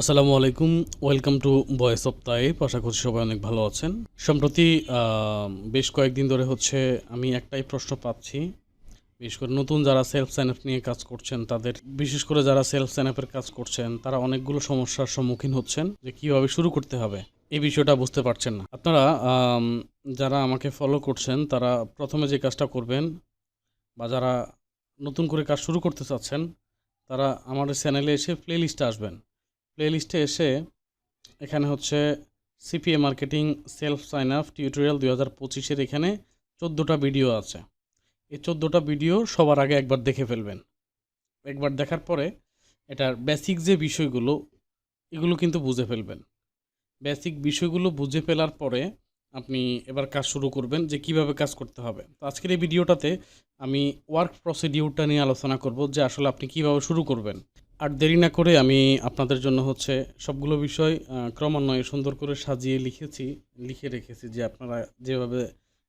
আসসালামু আলাইকুম, welcome to voice of তাইপ। আশা করছি সবাই অনেক ভালো আছেন। সম্প্রতি বেশ কয়েকদিন ধরে হচ্ছে আমি একটাই প্রশ্ন পাচ্ছি। বিশেষ করে নতুন যারা সেলফ সাইনআপ নিয়ে কাজ করছেন, তাদের বিশেষ করে যারা সেলফ সাইন কাজ করছেন, তারা অনেকগুলো সমস্যার সম্মুখীন হচ্ছেন যে কীভাবে শুরু করতে হবে। এই বিষয়টা বুঝতে পারছেন না। আপনারা যারা আমাকে ফলো করছেন, তারা প্রথমে যে কাজটা করবেন, বা যারা নতুন করে কাজ শুরু করতে চাচ্ছেন, তারা আমার চ্যানেলে এসে প্লে লিস্টে আসবেন। প্লে লিস্টে এসে এখানে হচ্ছে CPA marketing self sign up tutorial দুই হাজার পঁচিশের এখানে চোদ্দোটা ভিডিও আছে। এই চোদ্দোটা ভিডিও সবার আগে একবার দেখে ফেলবেন। একবার দেখার পরে এটার বেসিক যে বিষয়গুলো, এগুলো কিন্তু বুঝে ফেলবেন। বেসিক বিষয়গুলো বুঝে ফেলার পরে আপনি এবার কাজ শুরু করবেন যে কীভাবে কাজ করতে হবে। তো আজকের এই ভিডিওটাতে আমি ওয়ার্ক প্রসিডিউরটা নিয়ে আলোচনা করব যে আসলে আপনি কীভাবে শুরু করবেন। আর দেরি না করে আমি আপনাদের জন্য হচ্ছে সবগুলো বিষয় ক্রমান্বয়ে সুন্দর করে সাজিয়ে লিখেছি, লিখে রেখেছি যে আপনারা যেভাবে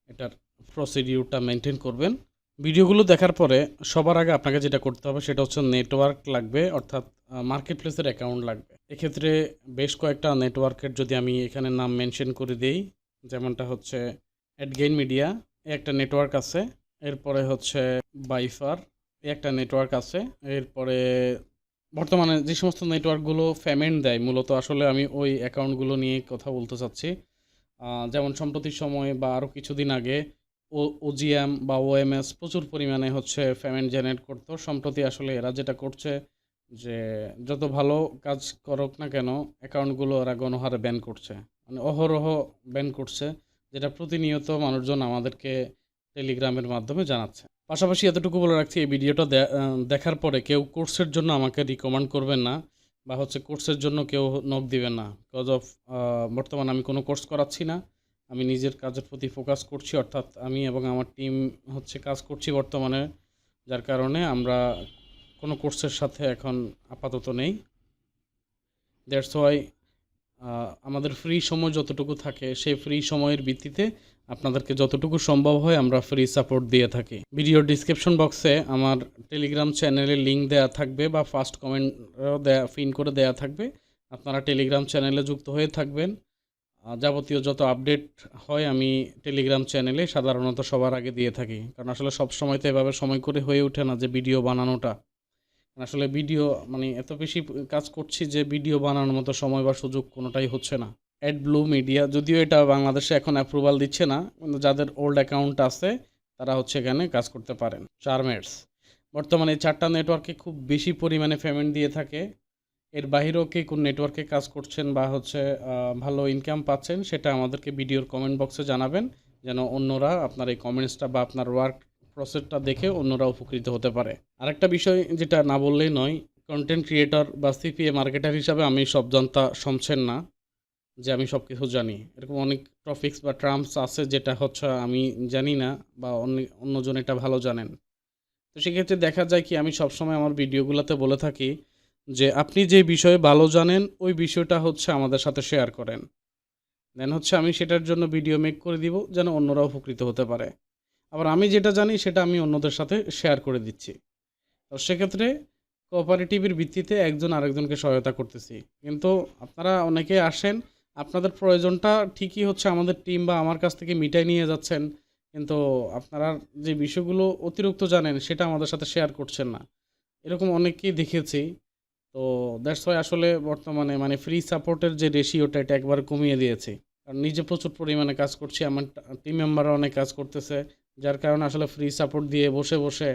এটার প্রসিডিউরটা মেনটেন করবেন। ভিডিওগুলো দেখার পরে সবার আগে আপনাকে যেটা করতে হবে সেটা হচ্ছে নেটওয়ার্ক লাগবে, অর্থাৎ মার্কেট প্লেসের অ্যাকাউন্ট লাগবে। এক্ষেত্রে বেশ কয়েকটা নেটওয়ার্কের যদি আমি এখানে নাম মেনশন করে দিই, যেমনটা হচ্ছে অ্যাডগেইন মিডিয়া একটা নেটওয়ার্ক আছে, এরপরে হচ্ছে বাইফার একটা নেটওয়ার্ক আছে, এরপরে বর্তমানে যে সমস্ত নেটওয়ার্কগুলো পেমেন্ট দেয়, মূলত আসলে আমি ওই অ্যাকাউন্টগুলো নিয়ে কথা বলতে চাচ্ছি। যেমন সম্প্রতি সময়ে বা আরও কিছুদিন আগে ও ওজিএম বা ওএমএস প্রচুর পরিমাণে হচ্ছে পেমেন্ট জেনারেট করতো। সম্প্রতি আসলে এরা যেটা করছে যে, যত ভালো কাজ করুক না কেন অ্যাকাউন্টগুলো ওরা গণহারে ব্যান করছে। মানে অহরহ ব্যান করছে, যেটা প্রতিনিয়ত মানুষজন আমাদেরকে টেলিগ্রামের মাধ্যমে জানাচ্ছে। পাশাপাশি এতটুকু বলে রাখছি, এই ভিডিওটা দেখার পরে কেউ কোর্সের জন্য আমাকে রিকমেন্ড করবেন না বা হচ্ছে কোর্সের জন্য কেউ নক দিবেন না। বিকজ অফ বর্তমানে আমি কোনো কোর্স করাচ্ছি না। আমি নিজের কাজের প্রতি ফোকাস করছি, অর্থাৎ আমি এবং আমার টিম হচ্ছে কাজ করছি বর্তমানে। যার কারণে আমরা কোনো কোর্সের সাথে এখন আপাতত নেই। দ্যাটস ওয়াই আমাদের ফ্রি সময় যতটুকু থাকে, সেই ফ্রি সময়ের ভিত্তিতে আপনাদেরকে যতটুকু সম্ভব হয় আমরা ফ্রি সাপোর্ট দিয়ে থাকি। ভিডিও ডিসক্রিপশন বক্সে আমার টেলিগ্রাম চ্যানেলের লিঙ্ক দেওয়া থাকবে বা ফার্স্ট কমেন্ট দেয়া পিন করে দেওয়া থাকবে। আপনারা টেলিগ্রাম চ্যানেলে যুক্ত হয়ে থাকবেন। যাবতীয় যত আপডেট হয় আমি টেলিগ্রাম চ্যানেলে সাধারণত সবার আগে দিয়ে থাকি। কারণ আসলে সব সময় তো এভাবে সময় করে হয়ে ওঠে না যে ভিডিও বানানোটা। আসলে ভিডিও মানে এত বেশি কাজ করছি যে ভিডিও বানানোর মতো সময় বা সুযোগ কোনোটাই হচ্ছে না। অ্যাড ব্লু মিডিয়া যদিও এটা বাংলাদেশে এখন অ্যাপ্রুভাল দিচ্ছে না, কিন্তু যাদের ওল্ড অ্যাকাউন্ট আছে, তারা হচ্ছে এখানে কাজ করতে পারেন। চারমেটস বর্তমানে চারটা নেটওয়ার্কে খুব বেশি পরিমাণে পেমেন্ট দিয়ে থাকে। এর বাহিরেও কে কোন নেটওয়ার্কে কাজ করছেন বা হচ্ছে ভালো ইনকাম পাচ্ছেন, সেটা আমাদেরকে ভিডিওর কমেন্ট বক্সে জানাবেন, যেন অন্যরা আপনার এই কমেন্টসটা বা আপনার ওয়ার্ক প্রসেসটা দেখে অন্যরা উপকৃত হতে পারে। আরেকটা বিষয় যেটা না বললেই নয় কন্টেন্ট ক্রিয়েটর বা সিপিএ মার্কেটার হিসাবে আমি সব জানতা সমছেন না। যে আমি সব কিছু জানি। এরকম অনেক টপিক্স বা ট্রাম্পস আছে যেটা হচ্ছে আমি জানি না বা অন্য, অন্যজন এটা ভালো জানেন। তো সেক্ষেত্রে দেখা যায় কি, আমি সবসময় আমার ভিডিওগুলোতে বলে থাকি যে আপনি যে বিষয়ে ভালো জানেন, ওই বিষয়টা হচ্ছে আমাদের সাথে শেয়ার করেন। দেন হচ্ছে আমি সেটার জন্য ভিডিও মেক করে দিব যেন অন্যরা উপকৃত হতে পারে। আবার আমি যেটা জানি, সেটা আমি অন্যদের সাথে শেয়ার করে দিচ্ছি। তো সেক্ষেত্রে কোঅপারেটিভের ভিত্তিতে একজন আরেকজনকে সহায়তা করতেছি। কিন্তু আপনারা অনেকে আসেন আপনাদের প্রয়োজনটা ঠিকই হচ্ছে আমাদের টিম বা আমার কাছ থেকে মিটাই নিয়ে যাচ্ছেন, কিন্তু আপনারা যে বিষয়গুলো অতিরিক্ত জানেন সেটা আমাদের সাথে শেয়ার করছেন না। এরকম অনেককেই দেখেছি। তো দ্যাটস ওয়াই আসলে বর্তমানে মানে ফ্রি সাপোর্টের যে রেশিওটা এটা একবার কমিয়ে দিয়েছি। কারণ নিজে প্রচুর পরিমাণে কাজ করছি, আমার টিম মেম্বাররা অনেক কাজ করতেছে, যার কারণে আসলে ফ্রি সাপোর্ট দিয়ে বসে বসে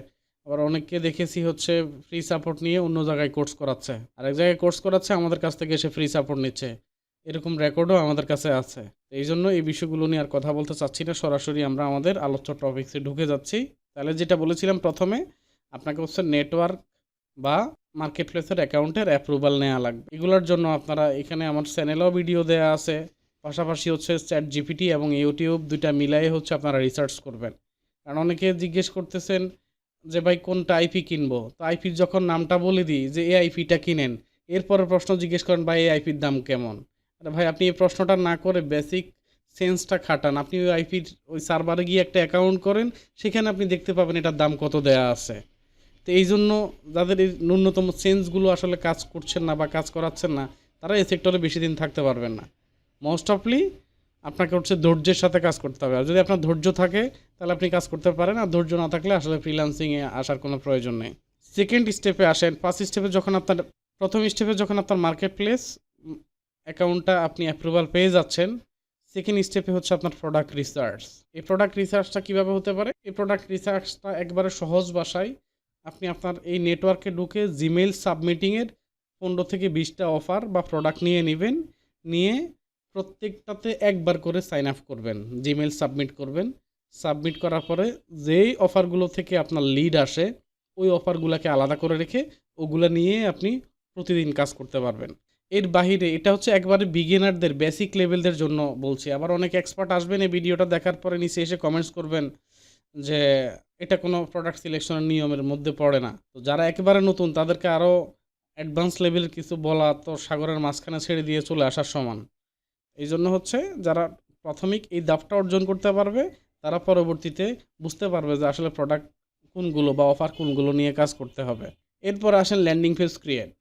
আবার অনেককে দেখেছি হচ্ছে ফ্রি সাপোর্ট নিয়ে অন্য জায়গায় কোর্স করাচ্ছে। আরেক জায়গায় কোর্স করাচ্ছে, আমাদের কাছ থেকে এসে ফ্রি সাপোর্ট নিচ্ছে। এরকম রেকর্ডও আমাদের কাছে আছে। এই জন্য এই বিষয়গুলো নিয়ে আর কথা বলতে চাচ্ছি না। সরাসরি আমরা আমাদের আলোচ্য টপিক্সে ঢুকে যাচ্ছি। তাহলে যেটা বলেছিলাম প্রথমে, আপনাকে হচ্ছে নেটওয়ার্ক বা মার্কেট প্লেসের অ্যাকাউন্টের অ্যাপ্রুভাল নেওয়া লাগবে। এগুলোর জন্য আপনারা এখানে আমার চ্যানেলেও ভিডিও দেওয়া আছে। পাশাপাশি হচ্ছে চ্যাট জিপিটি এবং ইউটিউব দুইটা মিলাই হচ্ছে আপনারা রিসার্চ করবেন। কারণ অনেকে জিজ্ঞেস করতেছেন যে, ভাই, কোনটা আইপি কিনবো? তো আইপির যখন নামটা বলে দিই যে, এই আইপিটা কিনেন। এরপরে প্রশ্ন জিজ্ঞেস করেন, ভাই, এই আইপির দাম কেমন? ভাই, আপনি এই প্রশ্নটা না করে বেসিক সেন্সটা খাটান। আপনি ওই আইপির ওই সার্ভারে গিয়ে একটা অ্যাকাউন্ট করেন, সেখানে আপনি দেখতে পাবেন এটার দাম কত দেয়া আছে। তো এই জন্য যাদের এই ন্যূনতম সেন্সগুলো আসলে কাজ করছেন না বা কাজ করাচ্ছেন না, তারা এই সেক্টরে বেশি দিন থাকতে পারবেন না। মোস্ট অফলি আপনাকে হচ্ছে ধৈর্যের সাথে কাজ করতে হবে। আর যদি আপনার ধৈর্য থাকে, তাহলে আপনি কাজ করতে পারেন। আর ধৈর্য না থাকলে আসলে ফ্রিল্যান্সিংয়ে আসার কোনো প্রয়োজন নেই। সেকেন্ড স্টেপে আসেন। ফার্স্ট স্টেপে যখন আপনার, প্রথম স্টেপে যখন আপনার মার্কেট প্লেস অ্যাকাউন্টটা আপনি অ্যাপ্রুভাল পেয়ে যাচ্ছেন সেকেন্ড স্টেপে হচ্ছে আপনার প্রোডাক্ট রিসার্চ এই প্রোডাক্ট রিসার্চটা কীভাবে হতে পারে? এই প্রোডাক্ট রিসার্চটা একবারে সহজ ভাষায় আপনি আপনার এই নেটওয়ার্কে ঢুকে জিমেল সাবমিটিংয়ের পনেরো থেকে বিশটা অফার বা প্রোডাক্ট নিয়ে নেবেন, নিয়ে প্রত্যেকটাতে একবার করে সাইন আপ করবেন জিমেল সাবমিট করবেন। সাবমিট করার পরে যেই অফারগুলো থেকে আপনার লিড আসে, ওই অফারগুলোকে আলাদা করে রেখে ওগুলো নিয়ে আপনি প্রতিদিন কাজ করতে পারবেন। এর বাহিরে এটা হচ্ছে একবারে বিগিনারদের বেসিক লেভেলদের জন্য বলছি। আবার অনেক এক্সপার্ট আসবেন এই ভিডিওটা দেখার পরে নিচে এসে কমেন্টস করবেন যে এটা কোনো প্রোডাক্ট সিলেকশনের নিয়মের মধ্যে পড়ে না। তো যারা একেবারে নতুন, তাদেরকে আরও অ্যাডভান্স লেভেলের কিছু বলা তো সাগরের মাঝখানে ছেড়ে দিয়ে চলে আসার সমান। এই জন্য হচ্ছে যারা প্রাথমিক এই দাপটা অর্জন করতে পারবে, তারা পরবর্তীতে বুঝতে পারবে যে আসলে প্রোডাক্ট কোনগুলো বা অফার কোনগুলো নিয়ে কাজ করতে হবে। এরপর আসেন ল্যান্ডিং পেজ ক্রিয়েট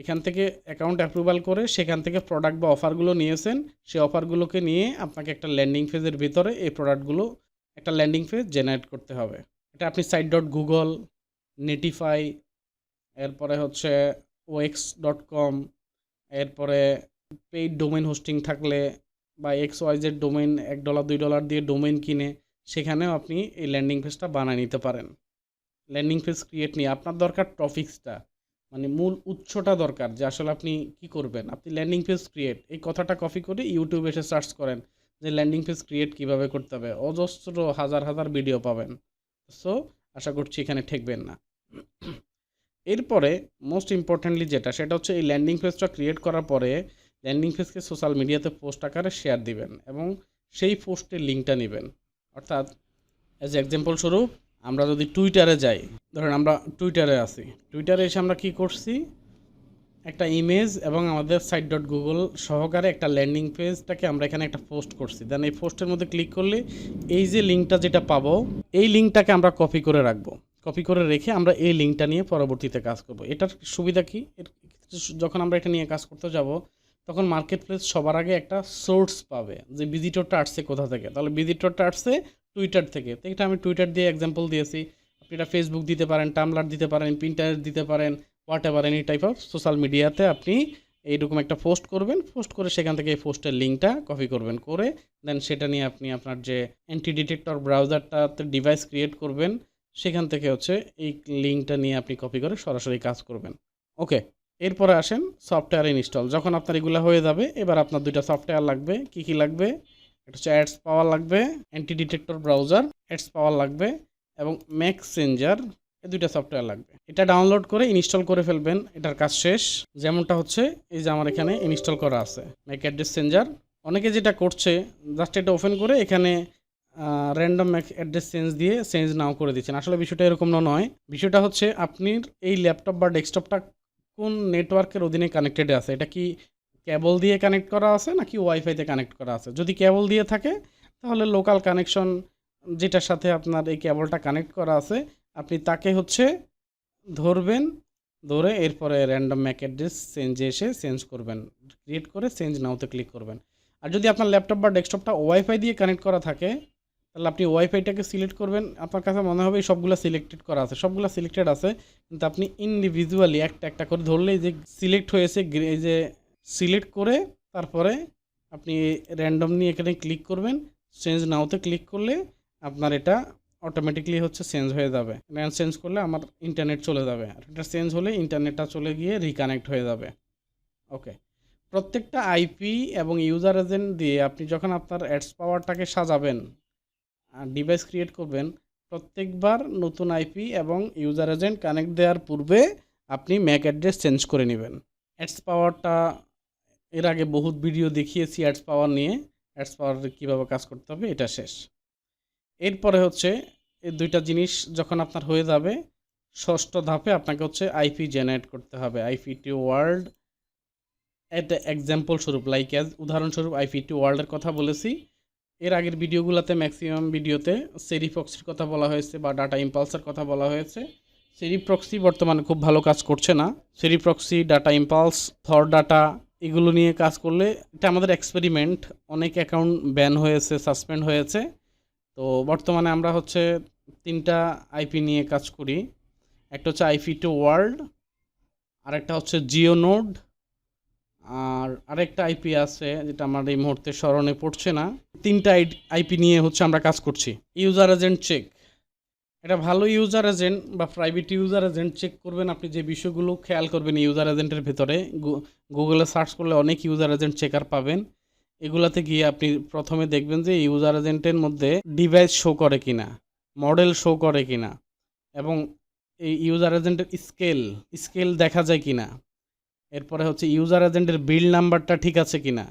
এখান থেকে অ্যাকাউন্ট অ্যাপ্রুভাল করে সেখান থেকে প্রোডাক্ট বা অফারগুলো নিয়েছেন, সেই অফারগুলোকে নিয়ে আপনাকে একটা ল্যান্ডিং ফেজের ভিতরে এই প্রোডাক্টগুলো একটা ল্যান্ডিং ফেজ জেনারেট করতে হবে। এটা আপনি সাইট ডট গুগল নেটিফাই এরপরে হচ্ছে ওএক্স ডট কম এরপরে পেইড ডোমেন হোস্টিং থাকলে বা এক্স ওয়াইজের ডোমেন এক ডলার দুই ডলার দিয়ে ডোমেন কিনে সেখানেও আপনি এই ল্যান্ডিং পেজটা বানিয়ে নিতে পারেন। ল্যান্ডিং পেজ ক্রিয়েট নিয়ে, আপনার দরকার টপিক্সটা মানে মূল উৎসটা দরকার যে আসলে আপনি কি করবেন? আপনি ল্যান্ডিং পেজ ক্রিয়েট এই কথাটা কপি করে ইউটিউবে এসে সার্চ করেন যে ল্যান্ডিং পেজ ক্রিয়েট কীভাবে করতে হবে? অজস্র হাজার হাজার ভিডিও পাবেন। সো আশা করছি এখানে ঠেকবেন না। এরপরে মোস্ট ইম্পর্ট্যান্টলি যেটা, সেটা হচ্ছে এই ল্যান্ডিং পেজটা ক্রিয়েট করার পরে ল্যান্ডিং পেজকে সোশ্যাল মিডিয়াতে পোস্ট আকারে শেয়ার দিবেন এবং সেই পোস্টের লিঙ্কটা নেবেন। অর্থাৎ অ্যাজ এক্সাম্পল স্বরূপ আমরা যদি টুইটারে যাই, ধরেন আমরা টুইটারে আছি। টুইটারে এসে আমরা কি করছি? একটা ইমেজ এবং আমাদের সাইট ডট গুগল সহকারে একটা ল্যান্ডিং পেজটাকে আমরা এখানে একটা পোস্ট করছি। দেন এই পোস্টের মধ্যে ক্লিক করলে এই যে লিঙ্কটা যেটা পাবো, এই লিঙ্কটাকে আমরা কপি করে রাখব। কপি করে রেখে আমরা এই লিঙ্কটা নিয়ে পরবর্তীতে কাজ করব। এটার সুবিধা কি? যখন আমরা এটা নিয়ে কাজ করতে যাব, তখন মার্কেট প্লেস সবার আগে একটা সোর্স পাবে যে ভিজিটরটা আসছে কোথা থেকে। তাহলে ভিজিটরটা আসছে টুইটার থেকে। তো এটা আমি টুইটার দিয়ে এক্সাম্পল দিয়েছি। আপনি এটা ফেসবুক দিতে পারেন টামলার দিতে পারেন প্রিন্টারেট দিতে পারেন whatever any type of social মিডিয়াতে আপনি এইরকম একটা পোস্ট করবেন। পোস্ট করে সেখান থেকে এই পোস্টের লিঙ্কটা কপি করবেন। করে দেন সেটা নিয়ে আপনি আপনার যে অ্যান্টি ডিটেক্টর ব্রাউজারটাতে ডিভাইস ক্রিয়েট করবেন, সেখান থেকে হচ্ছে এই লিঙ্কটা নিয়ে আপনি কপি করে সরাসরি কাজ করবেন। ওকে এরপরে আসেন সফটওয়্যার ইনস্টল যখন আপনার এগুলো হয়ে যাবে, এবার আপনার দুইটা সফটওয়্যার লাগবে। কি কি লাগবে? হচ্ছে অ্যাডস পাওয়ার লাগবে anti detector browser ads power লাগবে, এবং ম্যাক্স সেঞ্জার এই দুইটা সফটওয়্যার লাগবে। এটা ডাউনলোড করে ইনস্টল করে ফেলবেন, এটার কাজ শেষ। যেমনটা হচ্ছে, এই যে আমার এখানে ইনস্টল করা আছে ম্যাক অ্যাড্রেস সেঞ্জার অনেকে যেটা করছে জাস্ট এটা ওপেন করে এখানে র্যান্ডম অ্যাড্রেস চেঞ্জ দিয়ে চেঞ্জ নাও করে দিচ্ছেন। আসলে বিষয়টা এরকম নয়। বিষয়টা হচ্ছে আপনি এই ল্যাপটপ বা ডেস্কটপটা কোন নেটওয়ার্কের অধীনে কানেক্টেড আছে? এটা কি কেবল দিয়ে কানেক্ট করা আছে নাকি ওয়াইফাইতে কানেক্ট করা আছে? যদি কেবল দিয়ে থাকে, তাহলে লোকাল কানেকশন যেটার সাথে আপনার এই কেবলটা কানেক্ট করা আছে, আপনি তাকে হচ্ছে ধরবেন, ধরে এরপরে র্যান্ডম ম্যাক অ্যাড্রেস চেঞ্জে এসে চেঞ্জ করবেন। ক্রিয়েট করে চেঞ্জ নাওতে ক্লিক করবেন। আর যদি আপনার ল্যাপটপ বা ডেস্কটপটা ওয়াইফাই দিয়ে কানেক্ট করা থাকে, তাহলে আপনি ওয়াইফাইটাকে সিলেক্ট করবেন। আপনার কাছে মনে হবে সবগুলো সিলেক্টেড করা আছে। সবগুলো সিলেক্টেড আছে, কিন্তু আপনি ইন্ডিভিজুয়ালি একটা একটা করে ধরলেই যে সিলেক্ট হয়েছে এই যে সিলেক্ট করে তারপরে আপনি র্যান্ডম নিয়ে এখানে ক্লিক করবেন। চেঞ্জ নাওতে ক্লিক করলে আপনার এটা অটোমেটিকলি হচ্ছে চেঞ্জ হয়ে যাবে। চেঞ্জ করলে আমার ইন্টারনেট চলে যাবে। আর এটা চেঞ্জ হলে ইন্টারনেটটা চলে গিয়ে রিকানেক্ট হয়ে যাবে। ওকে প্রত্যেকটা আইপি এবং ইউজার এজেন্ট দিয়ে আপনি যখন আপনার অ্যাডস পাওয়ারটাকে সাজাবেন ডিভাইস ক্রিয়েট করবেন, প্রত্যেকবার নতুন আইপি এবং ইউজার এজেন্ট কানেক্ট দেওয়ার পূর্বে আপনি ম্যাক অ্যাড্রেস চেঞ্জ করে নেবেন। অ্যাডস পাওয়ারটা এর আগে বহুত ভিডিও দেখিয়েছি অ্যাডস পাওয়ার নিয়ে। অ্যাডস পাওয়ার কীভাবে কাজ করতে হবে, এটা শেষ। এরপরে হচ্ছে, এই দুইটা জিনিস যখন আপনার হয়ে যাবে, ষষ্ঠ ধাপে আপনাকে হচ্ছে আইপি জেনারেট করতে হবে। আইপি আইপিটি ওয়ার্ল্ড এটা এক্সাম্পল স্বরূপ লাইক অ্যাজ উদাহরণস্বরূপ আইপিটি ওয়ার্ল্ডের কথা বলেছি। এর আগের ভিডিওগুলোতে ম্যাক্সিমাম ভিডিওতে সেরিফক্সির কথা বলা হয়েছে বা ডাটা ইম্পালসের কথা বলা হয়েছে। সেরিপ্রক্সি বর্তমানে খুব ভালো কাজ করছে না। সেরিপ্রক্সি ডাটা ইম্পালস থর ডাটা এগুলো নিয়ে কাজ করলে এটা আমাদের এক্সপেরিমেন্ট অনেক অ্যাকাউন্ট ব্যান হয়েছে সাসপেন্ড হয়েছে। তো বর্তমানে আমরা হচ্ছে তিনটা আইপি নিয়ে কাজ করি। একটা হচ্ছে আইপি টু ওয়ার্ল্ড আরেকটা হচ্ছে জিও নোড আর আরেকটা আইপি আছে যেটা আমার এই মুহূর্তে স্মরণে পড়ছে না। তিনটা আইপি নিয়ে হচ্ছে আমরা কাজ করছি। ইউজার এজেন্ট চেক এটা ভালো ইউজার এজেন্ট বা প্রাইভেট ইউজার এজেন্ট চেক করবেন, আপনি যে বিষয়গুলো খেয়াল করবেন ইউজার এজেন্টের ভেতরে। গুগলে সার্চ করলে অনেক ইউজার এজেন্ট চেকার পাবেন। এগুলাতে গিয়ে আপনি প্রথমে দেখবেন যে ইউজার এজেন্টের মধ্যে ডিভাইস শো করে কিনা মডেল শো করে কিনা এবং এই ইউজার এজেন্টের স্কেল স্কেল দেখা যায় কিনা। এরপরে হচ্ছে ইউজার এজেন্টের বিল নাম্বারটা ঠিক আছে কিনা।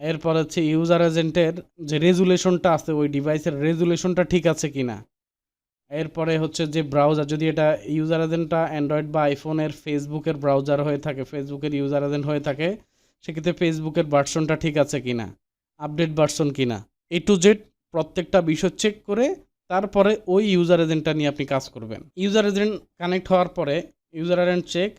এরপর হচ্ছে ইউজার এজেন্টের যে রেজুলেশনটা আছে, ওই ডিভাইসের রেজুলেশনটা ঠিক আছে কিনা। এরপরে হচ্ছে যে ব্রাউজার যদি এটা ইউজার এজেন্টটা অ্যান্ড্রয়েড বা আইফোনের ফেসবুকের ব্রাউজার হয়ে থাকে ফেসবুকের ইউজার এজেন্ট হয়ে থাকে, সেক্ষেত্রে ফেসবুকের ভার্সনটা ঠিক আছে কিনা আপডেট ভার্সন কিনা এ টু জেড প্রত্যেকটা বিষয় চেক করে তারপরে ওই ইউজার এজেন্টটা নিয়ে আপনি কাজ করবেন। ইউজার এজেন্ট কানেক্ট হওয়ার পরে ইউজার এজেন্ট চেক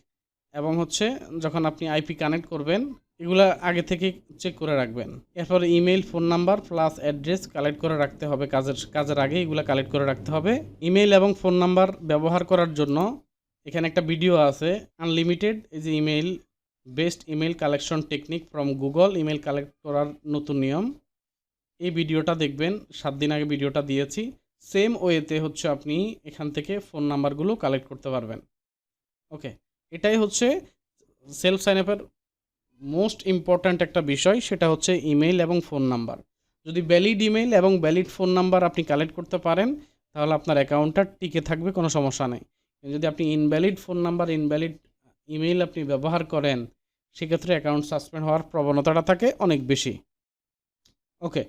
এবং হচ্ছে যখন আপনি আইপি কানেক্ট করবেন এগুলা আগে থেকে চেক করে রাখবেন। এরপর email phone number plus address collect করে রাখতে হবে কাজের কাজের আগে এগুলো কালেক্ট করে রাখতে হবে। ইমেল এবং ফোন নাম্বার ব্যবহার করার জন্য এখানে একটা ভিডিও আছে আনলিমিটেড এই যে email best email collection technique from Google email collect করার নতুন নিয়ম। এই ভিডিওটা দেখবেন, সাত দিন আগে ভিডিওটা দিয়েছি। সেম ওয়েতে হচ্ছে আপনি এখান থেকে ফোন নাম্বারগুলো কালেক্ট করতে পারবেন। ওকে এটাই হচ্ছে সেলফ সাইন আপের মোস্ট ইম্পর্ট্যান্ট একটা বিষয়, সেটা হচ্ছে ইমেইল এবং ফোন নাম্বার যদি ভ্যালিড ইমেইল এবং ভ্যালিড ফোন নাম্বার আপনি কালেক্ট করতে পারেন, তাহলে আপনার অ্যাকাউন্টটা টিকে থাকবে, কোনো সমস্যা নেই। যদি আপনি invalid phone number invalid email আপনি ব্যবহার করেন, সেক্ষেত্রে অ্যাকাউন্ট সাসপেন্ড হওয়ার প্রবণতাটা থাকে অনেক বেশি। ওকে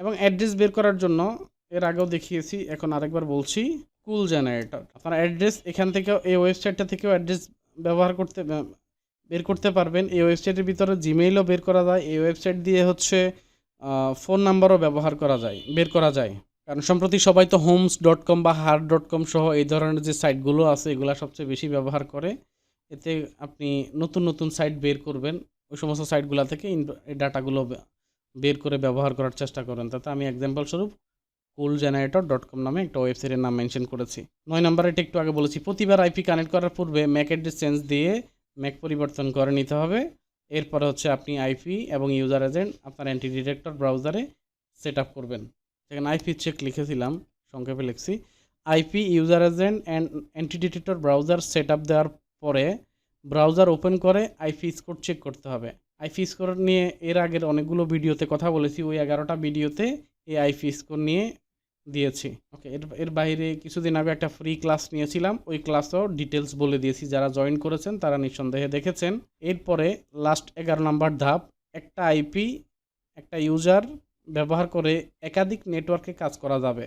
এবং অ্যাড্রেস বের করার জন্য, এর আগেও দেখিয়েছি, এখন আরেকবার বলছি কুল জেনারেটর আপনার অ্যাড্রেস এখান থেকেও, এই ওয়েবসাইটটা থেকেও অ্যাড্রেস ব্যবহার করতে বের করতে পারবেন। এই ওয়েবসাইটের ভিতরে জিমেইলও বের করা যায়। এই ওয়েবসাইট দিয়ে হচ্ছে ফোন নাম্বারও ব্যবহার করা যায়, বের করা যায়। কারণ সম্প্রতি সবাই তো হোমস ডট কম বা হার্ট ডট কম সহ এই ধরনের যে সাইটগুলো আছে, এগুলো সবচেয়ে বেশি ব্যবহার করে। এতে আপনি নতুন নতুন সাইট বের করবেন। ওই সমস্ত সাইটগুলো থেকে এই ডাটাগুলো বের করে ব্যবহার করার চেষ্টা করেন। তাতে আমি এক্সাম্পল স্বরূপ কুল জেনারেটর ডট কম নামে একটা ওয়েবসাইটের নাম মেনশন করেছি। নয় নম্বরে এটা একটু আগে বলেছি, প্রতিবার আইপি কানেক্ট করার পূর্বে ম্যাক অ্যাড্রেস চেঞ্জ দিয়ে ম্যাক পরিবর্তন করে নিতে হবে। এরপরে হচ্ছে আপনি আইপি এবং ইউজার এজেন্ট আপনার অ্যান্টি ডিটেক্টর ব্রাউজারে সেট আপ করবেন সেখানে আইপি চেক লিখেছিলাম, সংক্ষেপে লিখছি। IP user agent and anti detector browser set দেওয়ার পরে ব্রাউজার ওপেন করে আইপি স্কোর চেক করতে হবে। আইপি স্কোর নিয়ে এর আগের অনেকগুলো ভিডিওতে কথা বলেছি, ওই এগারোটা ভিডিওতে এই আইপি স্কোর নিয়ে দিয়েছি। ওকে এর এর বাইরে কিছুদিন আগে একটা ফ্রি ক্লাস নিয়েছিলাম। ওই ক্লাসও ডিটেলস বলে দিয়েছি। যারা জয়েন করেছেন, তারা নিঃসন্দেহে দেখেছেন। এরপরে লাস্ট এগারো নাম্বার ধাপ, একটা আইপি একটা ইউজার ব্যবহার করে একাধিক নেটওয়ার্কে কাজ করা যাবে।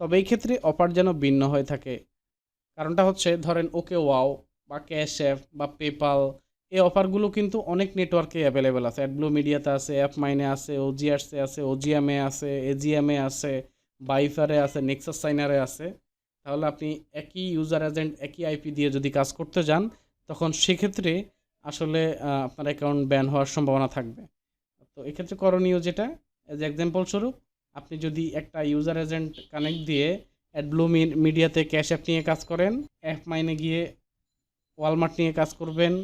তবে এই ক্ষেত্রে অফার যেন ভিন্ন হয়ে থাকে। কারণটা হচ্ছে, ধরেন ওকে ওয়াও বা ক্যাশ অ্যাপ বা পেপাল এই অফারগুলো কিন্তু অনেক নেটওয়ার্কে অ্যাভেলেবেল আছে। অ্যাডব্লু মিডিয়াতে আছে অ্যাপ মাইনে আছে ওজিআরসে আছে ওজিএমএ আছে এজিএমএ আছে। বাইফারে আছে নেক্সাস সাইনারে আছে, তাহলে আপনি একই ইউজার এজেন্ট একই আইপি দিয়ে যদি কাজ করতে যান, তখন সেক্ষেত্রে আসলে আপনার অ্যাকাউন্ট ব্যান হওয়ার সম্ভাবনা থাকবে। তো এক্ষেত্রে করণীয় যেটা এজ এক্সাম্পল স্বরূপ, আপনি যদি একটা ইউজার এজেন্ট কানেক্ট দিয়ে অ্যাডব্লু মিডিয়াতে ক্যাশ অ্যাপ নিয়ে কাজ করেন অ্যাপ মাইনে গিয়ে ওয়ালমার্ট নিয়ে কাজ করবেন,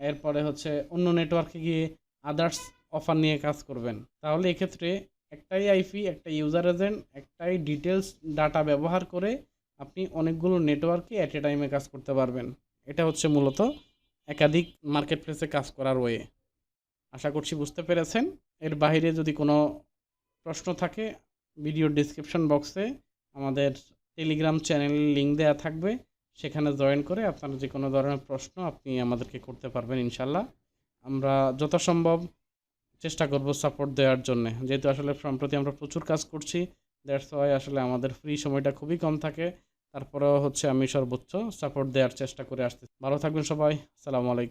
এরপরে হচ্ছে অন্য নেটওয়ার্কে গিয়ে আদার্স অফার নিয়ে কাজ করবেন, তাহলে এক্ষেত্রে একটাই আইপি একটা ইউজার এজেন্ট একটাই ডিটেলস ডাটা ব্যবহার করে আপনি অনেকগুলো নেটওয়ার্কে অ্যাট এ টাইমে কাজ করতে পারবেন। এটা হচ্ছে মূলত একাধিক মার্কেট প্লেসে কাজ করার ওয়ে আশা করছি বুঝতে পেরেছেন। এর বাইরে যদি কোনো প্রশ্ন থাকে ভিডিও ডিসক্রিপশন বক্সে আমাদের টেলিগ্রাম চ্যানেলের লিঙ্ক দেওয়া থাকবে। সেখানে জয়েন করে আপনার যে কোনো ধরনের প্রশ্ন আপনি আমাদেরকে করতে পারবেন ইনশাল্লাহ আমরা যথাসম্ভব চেষ্টা করব সাপোর্ট দেওয়ার জন্য। যেহেতু আসলে সম্প্রতি আমরা প্রচুর কাজ করছি দ্যাটস ওয়াই আসলে আমাদের ফ্রি সময়টা খুবই কম থাকে। তারপরেও হচ্ছে আমি সর্বোচ্চ সাপোর্ট দেওয়ার চেষ্টা করে আসতে ভালো থাকবেন সবাই। সালামু আলাইকুম।